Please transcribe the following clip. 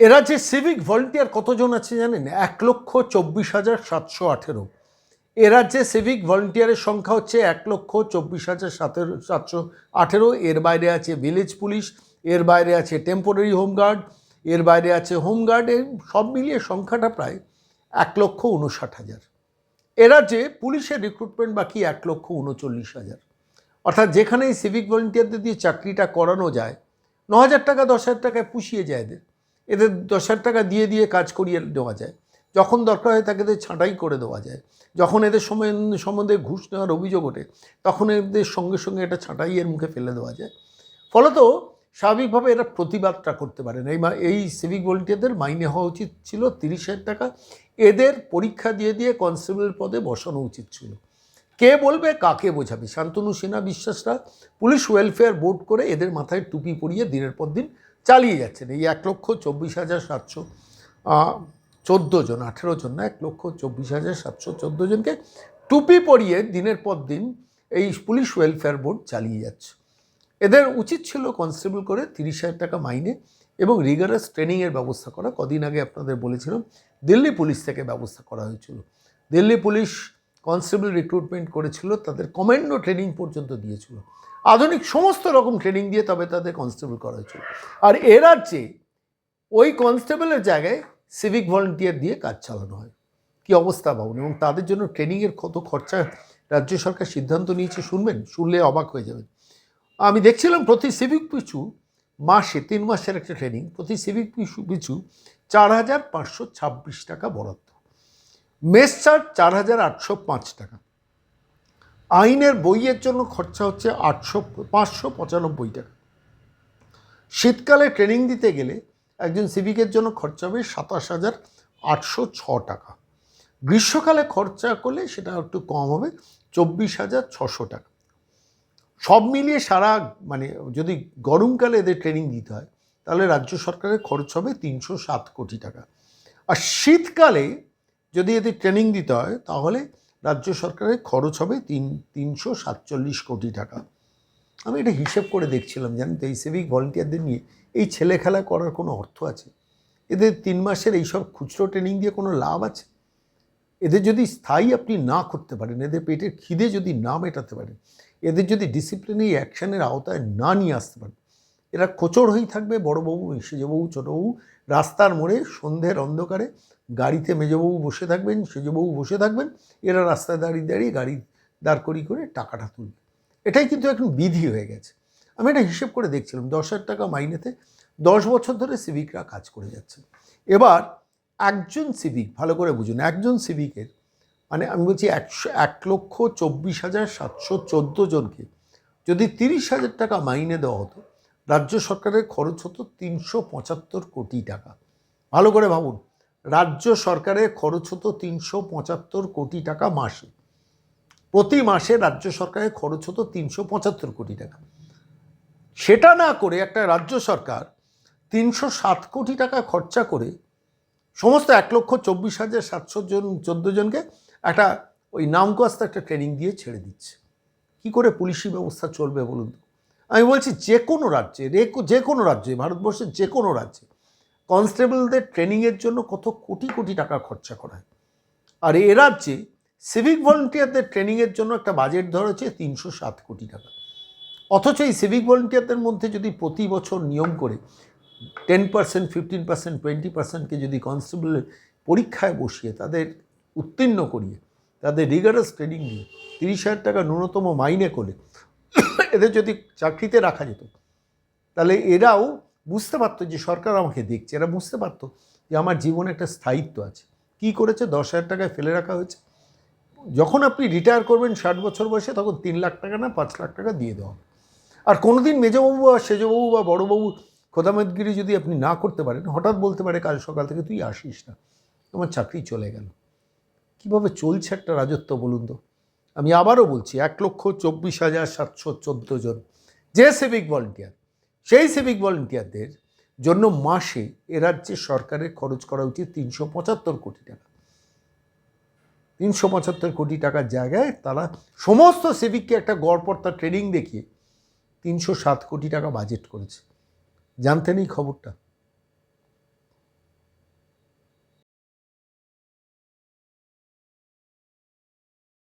এরা যে civic volunteer কতজন আছে জানেন? এক লক্ষ চব্বিশ হাজার সাতশো আঠেরো। এ রাজ্যে সিভিক ভলেন্টিয়ারের সংখ্যা হচ্ছে এক লক্ষ চব্বিশ হাজার সাতেরো, সাতশো আঠেরো। এর বাইরে আছে ভিলেজ পুলিশ এর বাইরে আছে টেম্পোরারি হোমগার্ড এর বাইরে আছে হোমগার্ড সব মিলিয়ে সংখ্যাটা প্রায় এক লক্ষ উনষাট হাজার। এ রাজ্যে পুলিশের রিক্রুটমেন্ট বাকি এক লক্ষ উনচল্লিশ হাজার। অর্থাৎ যেখানেই সিভিক ভলেন্টিয়ারদের দিয়ে চাকরিটা করানো যায়, ন হাজার টাকা, দশ হাজার টাকায় পুষিয়ে যায় এদের। এদের দশ হাজার টাকা দিয়ে দিয়ে কাজ করিয়ে দেওয়া যায়। যখন দরকার হয় তাকে এদের ছাঁটাই করে দেওয়া যায়। যখন এদের সময় সম্বন্ধে ঘুষ নেওয়ার অভিযোগ ওঠে, তখন এদের সঙ্গে সঙ্গে এটা ছাঁটাইয়ের মুখে ফেলে দেওয়া যায়। ফলত স্বাভাবিকভাবে এরা প্রতিবাদটা করতে পারে না। এই এই সিভিক ভলেন্টিয়ারদের মাইনে হওয়া উচিত ছিল তিরিশ হাজার টাকা। এদের পরীক্ষা দিয়ে দিয়ে কনস্টেবল পদে বসানো উচিত ছিল। কে বলবে, কাকে বোঝাবে? শান্তনু সিনহা বিশ্বাসরা পুলিশ ওয়েলফেয়ার বোর্ড করে এদের মাথায় টুপি পরিয়ে দিনের পর দিন চালিয়ে যাচ্ছেন। এই এক লক্ষ চব্বিশ হাজার সাতশো চোদ্দ জন, আঠেরো জন না, এক লক্ষ চব্বিশ হাজার সাতশো চোদ্দ জনকে টুপি পরিয়ে দিনের পর দিন এই পুলিশ ওয়েলফেয়ার বোর্ড চালিয়ে যাচ্ছে। এদের উচিত ছিল কনস্টেবল করে তিরিশ হাজার টাকা মাইনে এবং রিগারাস ট্রেনিংয়ের ব্যবস্থা করা। কদিন আগে আপনাদের বলেছিলাম, দিল্লি পুলিশ থেকে ব্যবস্থা করা হয়েছিল। দিল্লি পুলিশ কনস্টেবল রিক্রুটমেন্ট করেছিল, তাদের কমান্ডো ট্রেনিং পর্যন্ত দিয়েছিল। আধুনিক সমস্ত রকম ট্রেনিং দিয়ে তবে তাদের কনস্টেবল করা হয়েছিল। আর এর রাজ্যে ওই কনস্টেবলের জায়গায় সিভিক ভলেন্টিয়ার দিয়ে কাজ চালানো হয়। কি অবস্থা ভাবুন এবং তাদের জন্য ট্রেনিংয়ের কত খরচা রাজ্য সরকার সিদ্ধান্ত নিয়েছে শুনবেন? শুনলে অবাক হয়ে যাবেন। আমি দেখছিলাম প্রতি সিভিক পিছু মাসে, তিন মাসের একটা ট্রেনিং, প্রতি সিভিক পিছু পিছু চার হাজার পাঁচশো ছাব্বিশ টাকা বরাদ্দ। মেস চার্জ চার হাজার আটশো পাঁচ টাকা। আইনের বইয়ের জন্য খরচা হচ্ছে আটশো, পাঁচশো পঁচানব্বই টাকা। শীতকালে ট্রেনিং দিতে গেলে একজন সিভিকের জন্য খরচা হবে সাতাশ হাজার আটশো ছ টাকা। গ্রীষ্মকালে খরচা করলে সেটা একটু কম হবে চব্বিশ হাজার ছশো টাকা। সব মিলিয়ে সারা মানে যদি গরমকালে এদের ট্রেনিং দিতে হয়, তাহলে রাজ্য সরকারের খরচ হবে তিনশো সাত কোটি টাকা। আর শীতকালে যদি এদের ট্রেনিং দিতে হয়, তাহলে রাজ্য সরকারের খরচ হবে তিন, তিনশো সাতচল্লিশ কোটি টাকা। আমি এটা হিসেব করে দেখছিলাম, জানেন তো, এই সিভিক ভলেন্টিয়ারদের নিয়ে। এই ছেলে খেলা করার কোনো অর্থ আছে? এদের তিন মাসের এইসব খুচরো ট্রেনিং দিয়ে কোনো লাভ আছে? এদের যদি স্থায়ী আপনি না করতে পারেন, এদের পেটের খিদে যদি না মেটাতে পারেন, এদের যদি ডিসিপ্লিনারি অ্যাকশনের আওতায় না নিয়ে আসতে পারেন, এরা কোচর হয়েই থাকবে বড়োবাবু সেজবাবু ছোটোবাবু রাস্তার মোড়ে, সন্ধ্যের অন্ধকারে গাড়িতে মেজবাবু বসে থাকবেন, সেজবাবু বসে থাকবেন, এরা রাস্তায় দাঁড়িয়ে দাঁড়িয়ে গাড়ি দাঁড় করি করে টাকাটা তুলবে। এটাই কিন্তু এখন বিধি হয়ে গেছে। আমি এটা হিসেব করে দেখছিলাম, দশ হাজার টাকা মাইনেতে দশ বছর ধরে সিভিকরা কাজ করে যাচ্ছে। এবার একজন সিভিক, ভালো করে বুঝুন, একজন সিভিকের মানে আমি বলছি একশো, এক লক্ষ চব্বিশ হাজার সাতশো চোদ্দ জনকে যদি তিরিশ হাজার টাকা মাইনে দেওয়া হতো, রাজ্য সরকারের খরচ হতো তিনশো পঁচাত্তর কোটি টাকা। ভালো করে ভাবুন রাজ্য সরকারের খরচ হতো তিনশো পঁচাত্তর কোটি টাকা মাসে। প্রতি মাসে রাজ্য সরকারের খরচ হতো তিনশো পঁচাত্তর কোটি টাকা। সেটা না করে একটা রাজ্য সরকার তিনশো সাত কোটি টাকা খরচা করে সমস্ত এক লক্ষ চব্বিশ হাজার সাতশো জন, চোদ্দ জনকে একটা ওই নামকাস্ত একটা ট্রেনিং দিয়ে ছেড়ে দিচ্ছে। কি করে পুলিশি ব্যবস্থা চলবে বলুন তো? আমি বলছি যে কোনো রাজ্যে, যে কোনো রাজ্যে, ভারতবর্ষের যে কোনো রাজ্যে কনস্টেবলদের ট্রেনিংয়ের জন্য কত কোটি কোটি টাকা খরচা করা হয়। আর এ রাজ্যে সিভিক ভলেন্টিয়ারদের ট্রেনিংয়ের জন্য একটা বাজেট ধরা হচ্ছে তিনশো সাত কোটি টাকা। অথচ এই সিভিক ভলেন্টিয়ারদের মধ্যে যদি প্রতি বছর নিয়ম করে ten percent fifteen percent twenty পার্সেন্টকে যদি কনস্টেবলের পরীক্ষায় বসিয়ে তাদের উত্তীর্ণ করিয়ে, তাদের রিগারাস ট্রেনিং দিয়ে তিরিশ হাজার টাকা ন্যূনতম মাইনে করে এদের যদি চাকরিতে রাখা যেত, তাহলে এরাও বুঝতে পারতো যে সরকার আমাকে দেখছে, এরা বুঝতে পারতো যে আমার জীবনে একটা স্থায়িত্ব আছে। কি করেছে? দশ হাজার টাকায় ফেলে রাখা হয়েছে। যখন আপনি রিটায়ার করবেন ষাট বছর বয়সে, তখন তিন লাখ টাকা না, পাঁচ লাখ টাকা দিয়ে দেওয়া। আর কোনোদিন মেজবাবু বা সেজবাবু বা বড়োবাবু খোদামতগিরি যদি আপনি না করতে পারেন, হঠাৎ বলতে পারে, কাল সকাল থেকে তুই আসিস না। তোমার চাকরি চলে গেল। কীভাবে চলছে একটা রাজত্ব বলুন তো? আমি আবারও বলছি, এক লক্ষ চব্বিশ হাজার সাতশো চোদ্দ জন, যে সিভিক ভলেন্টিয়ার সেই সিভিক ভলেন্টিয়ারদের জন্য মাসে এ রাজ্যে সরকারের খরচ করা উচিত তিনশো পঁচাত্তর কোটি টাকা। তিনশো পঁচাত্তর কোটি টাকার জায়গায় তারা সমস্ত সিভিককে একটা গড়পর্তা ট্রেনিং দেখিয়ে তিনশো সাত কোটি টাকা বাজেট করেছে। জানতেন এই খবরটা?